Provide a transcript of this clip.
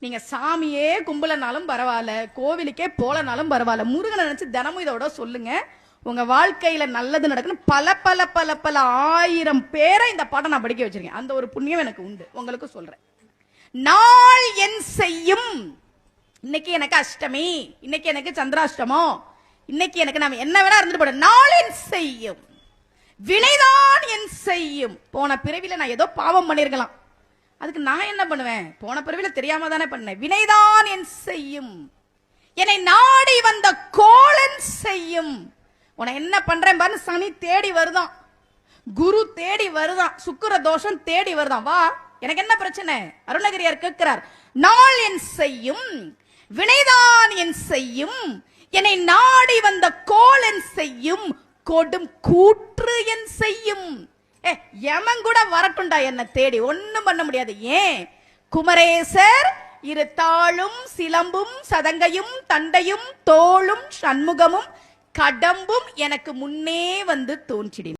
நீங்க சாமியே கும்பலனாலும் பரவாயில்ல கோவிலுக்கே போலனாலும் பரவாயில்ல. முருகனை நினைச்சு தினமும் இதோட சொல்லுங்க. உங்க வாழ்க்கையில நல்லது நடக்கணும் பல பல பல பல ஆயிரம் பேரை இந்த பாடம் நான் படிக்க வச்சிருக்கேன். அந்த ஒரு புண்ணியம் எனக்கு உண்டு. உங்களுக்கு சொல்றேன். நாள் என் செய்யும். இன்னைக்கு எனக்கு அஷ்டமி. இன்னைக்கு எனக்கு சந்திராஷ்டமம். இன்னைக்கு எனக்கு நாம என்ன வேணா இருந்துட்டு போட நாள் என் செய்யும். வினைதான் என் செய்யும். போன பிறவில நான் ஏதோ பாவம் பண்ணிருக்கலாம் அதுக்கு நான் என்ன பண்ணுவேன்? போன பிறவில தெரியாம தானே பண்ணேன். வினைதான் என் செய்யும். என்னை நாடி வந்த கோலன் செய்யும். உன என்ன பண்றேன் பாரு சனி தேடி வருதான். குரு தேடி வருதான். சுக்கர தோஷம் தேடி வருதான். வா எனக்கு என்ன பிரச்சனை? அருணகிரியார் கேட்கிறார் நாள் என் செய்யும் வினைதான் என் செய்யும். என்னை நாடி வந்த கோலன் செய்யும். கொடும் கூற்று என் செய்யும். ஏ யமன் கூட வரட்டும்டா என்ன தேடி. ஒன்னும் பண்ண முடியாது. ஏன்? குமரேசர் இரு தாளும் சிலம்பும் சதங்கையும் தண்டையும் தோளும் சண்முகமும் கடம்பும் எனக்கு முன்னே வந்து தோன்றிடின.